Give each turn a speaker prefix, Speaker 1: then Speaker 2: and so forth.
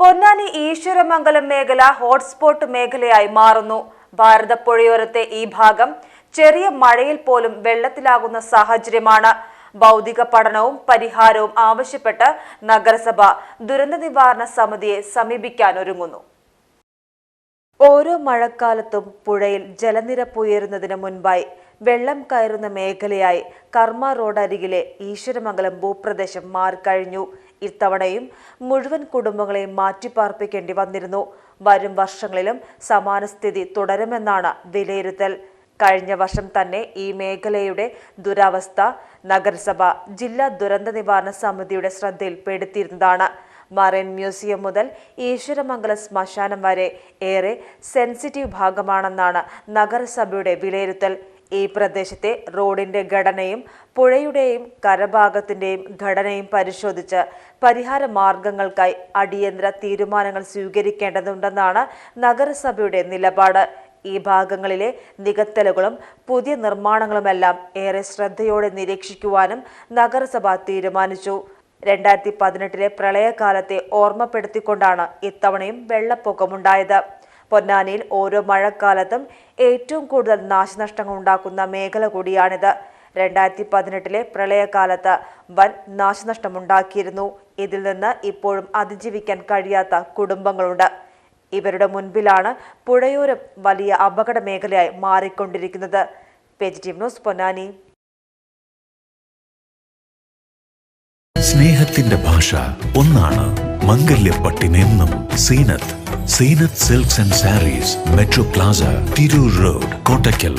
Speaker 1: പൊന്നാനി ഈശ്വരമംഗലം മേഖല ഹോട്ട്സ്പോട്ട് മേഖലയായി മാറുന്നു. ഭാരതപ്പുഴയോരത്തെ ഈ ഭാഗം ചെറിയ മഴയിൽ പോലും വെള്ളത്തിലാകുന്ന സാഹചര്യമാണ്. ഭൗതിക പഠനവും പരിഹാരവും ആവശ്യപ്പെട്ട് നഗരസഭ ദുരന്ത നിവാരണ സമിതിയെ സമീപിക്കാനൊരുങ്ങുന്നു ഓരോ മഴക്കാലത്തും പുഴയിൽ ജലനിരപ്പ് ഉയരുന്നതിന് മുൻപായി വെള്ളം കയറുന്ന മേഖലയായി കർമ്മ റോഡരികിലെ ഈശ്വരമംഗലം ഭൂപ്രദേശം മാറിക്കഴിഞ്ഞു. ഇത്തവണയും മുഴുവൻ കുടുംബങ്ങളെയും മാറ്റിപ്പാർപ്പിക്കേണ്ടി വന്നിരുന്നു. വരും വർഷങ്ങളിലും സമാന സ്ഥിതി തുടരുമെന്നാണ് വിലയിരുത്തൽ. കഴിഞ്ഞ വർഷം തന്നെ ഈ മേഖലയുടെ ദുരവസ്ഥ നഗരസഭ ജില്ലാ ദുരന്ത നിവാരണ സമിതിയുടെ ശ്രദ്ധയിൽപ്പെടുത്തിയിരുന്നതാണ്. മറൈൻ മ്യൂസിയം മുതൽ ഈശ്വരമംഗല ശ്മശാനം വരെ ഏറെ സെൻസിറ്റീവ് ഭാഗമാണെന്നാണ് നഗരസഭയുടെ വിലയിരുത്തൽ. ഈ പ്രദേശത്തെ റോഡിന്റെ ഘടനയും പുഴയുടെയും കരഭാഗത്തിന്റെയും ഘടനയും പരിശോധിച്ച് പരിഹാര മാർഗങ്ങൾക്കായി അടിയന്തര തീരുമാനങ്ങൾ സ്വീകരിക്കേണ്ടതുണ്ടെന്നാണ് നഗരസഭയുടെ നിലപാട്. ഈ ഭാഗങ്ങളിലെ നികത്തലുകളും പുതിയ നിർമ്മാണങ്ങളുമെല്ലാം ഏറെ ശ്രദ്ധയോടെ നിരീക്ഷിക്കുവാനും നഗരസഭ തീരുമാനിച്ചു. രണ്ടായിരത്തി പതിനെട്ടിലെ പ്രളയകാലത്തെ ഓർമ്മപ്പെടുത്തിക്കൊണ്ടാണ് ഇത്തവണയും വെള്ളപ്പൊക്കമുണ്ടായത്. പൊന്നാനിയിൽ ഓരോ മഴക്കാലത്തും ഏറ്റവും കൂടുതൽ നാശനഷ്ടങ്ങൾ ഉണ്ടാക്കുന്ന മേഖല കൂടിയാണിത്. രണ്ടായിരത്തി പതിനെട്ടിലെ പ്രളയകാലത്ത് വൻ നാശനഷ്ടമുണ്ടാക്കിയിരുന്നു. ഇതിൽ നിന്ന് ഇപ്പോഴും അതിജീവിക്കാൻ കഴിയാത്ത കുടുംബങ്ങളുണ്ട്. ഇവരുടെ മുൻപിലാണ് പുഴയോരം വലിയ അപകട മേഖലയായി മാറിക്കൊണ്ടിരിക്കുന്നത്. ന്യൂസ് പൊന്നാനി.
Speaker 2: സ്നേഹത്തിന്റെ ഭാഷ ഒന്നാണ് മംഗല്യപ്പട്ടിനെന്നും Zeenath. Seenath silks and sarees metro plaza Tirur road Kottakkal